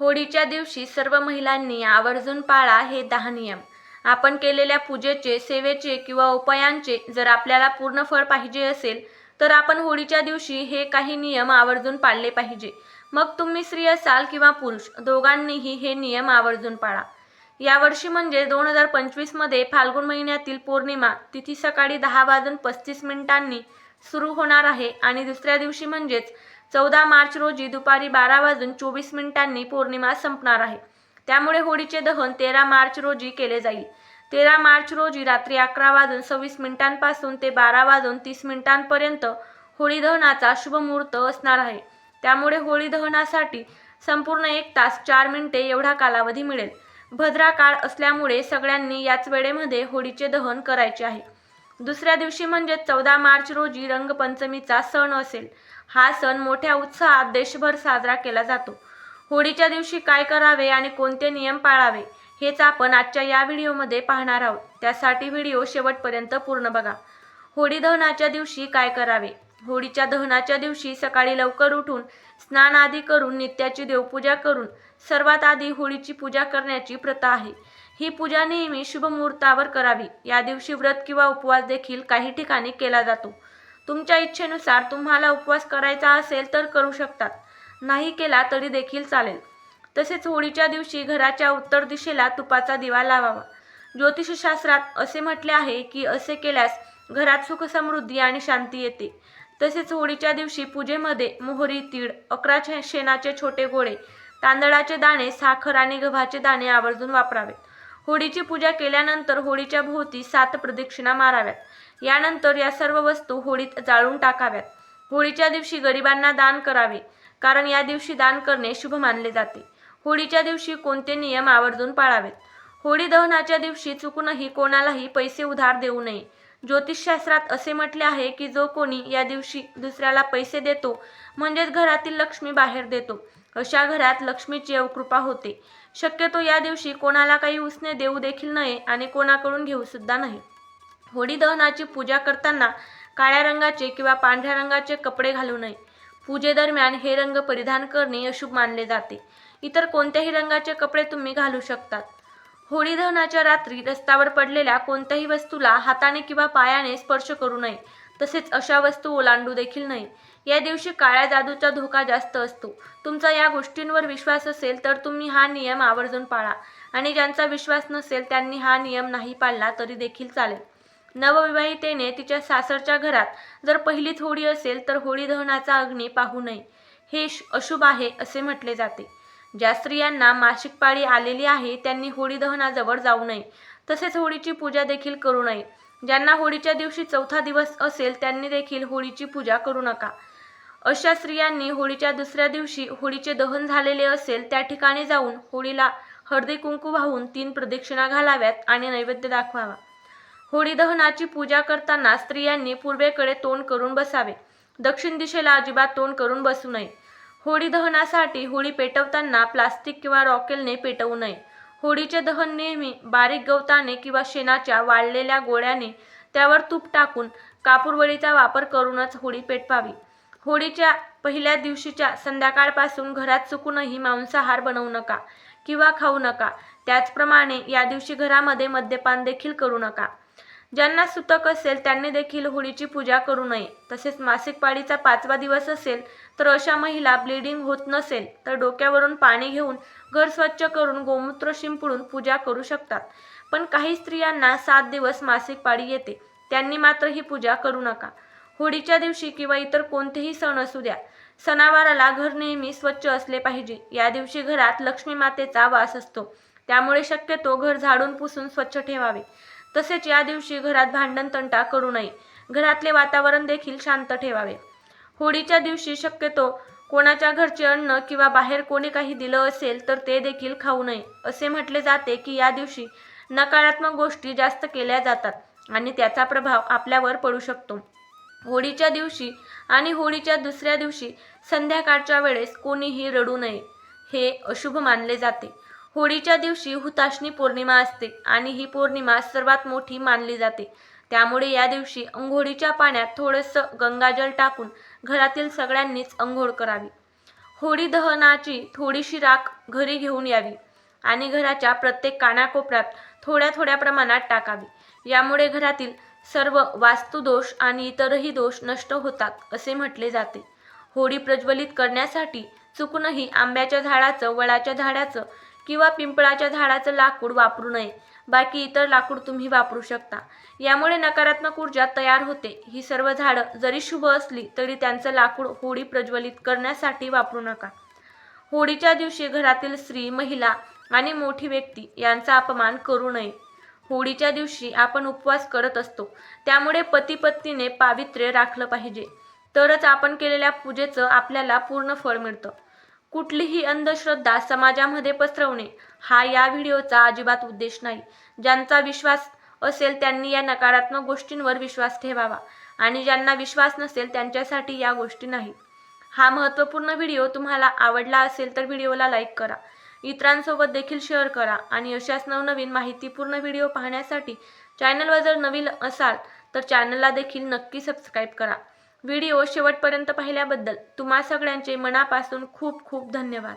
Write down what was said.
होळीच्या दिवशी सर्व महिलांनी आवर्जून पाळा हे दहा नियम आपण केलेल्या पूजेचे सेवेचे किंवा उपायांचे जर आपल्याला पूर्ण फळ पाहिजे असेल तर आपण होळीच्या दिवशी हे काही नियम आवर्जून पाळले पाहिजे. मग तुम्ही स्त्री असाल किंवा पुरुष दोघांनीही हे नियम आवर्जून पाळा. यावर्षी म्हणजे दोन हजार पंचवीसमध्ये फाल्गुन महिन्यातील पौर्णिमा तिथी सकाळी दहा वाजून पस्तीस मिनिटांनी सुरू होणार आहे आणि दुसऱ्या दिवशी म्हणजेच चौदा मार्च रोजी दुपारी बारा वाजून चोवीस मिनिटांनी पौर्णिमा संपणार आहे. त्यामुळे होळीचे दहन तेरा मार्च रोजी केले जाईल. तेरा मार्च रोजी रात्री अकरा वाजून सव्वीस मिनिटांपासून ते बारा वाजून तीस मिनिटांपर्यंत होळी दहनाचा शुभ मुहूर्त असणार आहे. त्यामुळे होळी दहनासाठी संपूर्ण एक तास चार मिनिटे एवढा कालावधी मिळेल. भद्रा काळ असल्यामुळे सगळ्यांनी याच वेळेमध्ये होळीचे दहन करायचे आहे. दुसऱ्या दिवशी म्हणजे चौदा मार्च रोजी रंगपंचमीचा सण असेल. हा सण मोठ्या उत्साहात देशभर साजरा केला जातो. होळीच्या दिवशी काय करावे आणि कोणते नियम पाळावे हेच आपण आजच्या या व्हिडिओमध्ये पाहणार आहोत. त्यासाठी व्हिडिओ शेवटपर्यंत पूर्ण बघा. होळी दहनाच्या दिवशी काय करावे? होळीच्या दहनाच्या दिवशी सकाळी लवकर उठून स्नान आदी करून नित्याची देवपूजा करून सर्वात आधी होळीची पूजा करण्याची प्रथा आहे. ही पूजा नेहमी शुभ मुहूर्तावर करावी. या दिवशी व्रत किंवा उपवास देखील काही ठिकाणी केला जातो. तुमच्या इच्छेनुसार तुम्हाला उपवास करायचा असेल तर करू शकतात. नाही केला तरी देखील चालेल. तसेच होळीच्या दिवशी घराच्या उत्तर दिशेला तुपाचा दिवा लावावा. ज्योतिषशास्त्रात असे म्हटले आहे की असे केल्यास घरात सुख समृद्धी आणि शांती येते. तसेच होळीच्या दिवशी पूजेमध्ये मोहरी तीळ अकरा शेणाचे छोटे गोळे तांदळाचे दाणे साखर आणि गव्हाचे दाणे आवर्जून वापरावेत होळीची पूजा केल्यानंतर होळीच्या भोवती सात प्रदक्षिणा माराव्यात. यानंतर या सर्व वस्तू होळीत जाळून टाकाव्यात. होळीच्या दिवशी गरिबांना दान करावे कारण या दिवशी दान करणे शुभ मानले जाते. होळीच्या दिवशी कोणते नियम आवर्जून पाळावेत? होळी दहनाच्या दिवशी चुकूनही कोणालाही पैसे उधार देऊ नये. ज्योतिषशास्त्रात असे म्हटले आहे की जो कोणी या दिवशी दुसऱ्याला पैसे देतो म्हणजेच घरातील लक्ष्मी बाहेर देतो. अशा घरात लक्ष्मीची अवकृपा होते. शक्यतो या दिवशी कोणाला काही उसने देऊ देखील नये आणि कोणाकडून घेऊ सुद्धा नये होळी दहनाची पूजा करताना काळ्या रंगाचे किंवा पांढऱ्या रंगाचे कपडे घालू नये. पूजेदरम्यान हे रंग परिधान करणे अशुभ मानले जाते. इतर कोणत्याही रंगाचे कपडे तुम्ही घालू शकतात. होळी दहनाच्या रात्री रस्त्यावर पडलेल्या कोणत्याही वस्तूला हाताने किंवा पायाने स्पर्श करू नये. तसेच अशा वस्तू ओलांडू देखील नाही या दिवशी काळ्या जादूचा धोका जास्त असतो. तुमचा या गोष्टींवर विश्वास असेल तर तुम्ही हा नियम आवर्जून पाळा. आणि ज्यांचा विश्वास नसेल त्यांनी हा नियम नाही पाळला तरी देखील चालेल. नवविवाहितेने तिच्या सासरच्या घरात जर पहिलीच होळी असेल तर होळी दहनाचा अग्नी पाहू नये. हे अशुभ आहे असे म्हटले जाते. ज्या स्त्रियांना मासिक पाळी आलेली आहे त्यांनी होळी दहनाजवळ जाऊ नये. तसेच होळीची पूजा देखील करू नये. ज्यांना होळीच्या दिवशी चौथा दिवस असेल त्यांनी देखील होळीची पूजा करू नका. अशा स्त्रियांनी होळीच्या दुसऱ्या दिवशी होळीचे दहन झालेले असेल त्या ठिकाणी जाऊन होळीला हळदी कुंकू वाहून तीन प्रदक्षिणा घालाव्यात आणि नैवेद्य दाखवावा. होळी दहनाची पूजा करताना स्त्रियांनी पूर्वेकडे तोंड करून बसावे. दक्षिण दिशेला अजिबात तोंड करून बसू नये. होळी दहनासाठी होळी पेटवताना प्लास्टिक किंवा रॉकेलने पेटवू नये. होळीचे दहन नेहमी बारीक गवताने किंवा शेणाच्या वाळलेल्या गोळ्याने त्यावर तूप टाकून कापूरवळीचा वापर करूनच होळी पेटवावी. होळीच्या पहिल्या दिवशीच्या संध्याकाळपासून घरात चुकूनही मांसाहार बनवू नका किंवा खाऊ नका. त्याचप्रमाणे या दिवशी घरामध्ये मद्यपान देखील करू नका. ज्यांना सुतक असेल त्यांनी देखील होळीची पूजा करू नये. तसेच मासिक पाळीचा पाचवा दिवस असेल तर अशा महिला ब्लिडिंग होत नसेल तर डोक्यावरून पाणी घेऊन घर स्वच्छ करून गोमूत्र शिंपडून पूजा करू शकतात. पण काही स्त्रियांना सात दिवस मासिक पाळी येते. त्यांनी मात्र ही पूजा करू नका. होळीच्या दिवशी किंवा इतर कोणतेही सण असू द्या. सणावाराला घर नेहमी स्वच्छ असले पाहिजे. या दिवशी घरात लक्ष्मी मातेचा वास असतो. त्यामुळे शक्यतो घर झाडून पुसून स्वच्छ ठेवावे. तसेच या दिवशी घरात भांडण तंटा करू नये. घरातले वातावरण देखील शांत ठेवावे. होळीच्या दिवशी शक्यतो कोणाच्या घरचे अन्न किंवा बाहेर कोणी काही दिलं असेल तर ते देखील खाऊ नये. असे म्हटले जाते की या दिवशी नकारात्मक गोष्टी जास्त केल्या जातात आणि त्याचा प्रभाव आपल्यावर पडू शकतो. होळीच्या दिवशी आणि होळीच्या दुसऱ्या दिवशी संध्याकाळच्या वेळेस कोणीही रडू नये हे अशुभ मानले जाते. होळीच्या दिवशी हुताशनी पौर्णिमा असते आणि ही पौर्णिमा सर्वात मोठी मानली जाते. त्यामुळे या दिवशी अंघोळीच्या पाण्यात थोडंसं गंगाजल टाकून घरातील सगळ्यांनीच अंघोळ करावी. होळी दहनाची थोडीशी राख घरी घेऊन यावी आणि घराच्या प्रत्येक कानाकोपऱ्यात थोड्या थोड्या प्रमाणात टाकावी. यामुळे घरातील सर्व वास्तुदोष आणि इतरही दोष नष्ट होतात असे म्हटले जाते. होळी प्रज्वलित करण्यासाठी चुकूनही आंब्याच्या झाडाचं वडाच्या झाडाचं किंवा पिंपळाच्या झाडाचं लाकूड वापरू नये. बाकी इतर लाकूड तुम्ही वापरू शकता. यामुळे नकारात्मक ऊर्जा तयार होते. ही सर्व झाडं जरी शुभ असली तरी त्यांचं लाकूड होळी प्रज्वलित करण्यासाठी वापरू नका. होळीच्या दिवशी घरातील स्त्री महिला आणि मोठी व्यक्ती यांचा अपमान करू नये. होळीच्या दिवशी आपण उपवास करत असतो. त्यामुळे पती पत्नीने पावित्र्य राखलं पाहिजे. तरच आपण केलेल्या पूजेचं आपल्याला पूर्ण फळ मिळतं. कुठलीही अंधश्रद्धा समाजामध्ये पसरवणे हा या व्हिडिओचा अजिबात उद्देश नाही. ज्यांचा विश्वास असेल त्यांनी या नकारात्मक गोष्टींवर विश्वास ठेवावा आणि ज्यांना विश्वास नसेल त्यांच्यासाठी या गोष्टी नाही हा महत्त्वपूर्ण व्हिडिओ तुम्हाला आवडला असेल तर व्हिडिओला लाईक करा. इतरांसोबत देखील शेअर करा. आणि अशाच नवनवीन माहितीपूर्ण व्हिडिओ पाहण्यासाठी चॅनलवर जर नवीन असाल तर चॅनलला देखील नक्की सबस्क्राईब करा. व्हिडिओ शेवटपर्यंत पाहिल्याबद्दल तुम्हा सगळ्यांचे मनापासून खूप खूप धन्यवाद.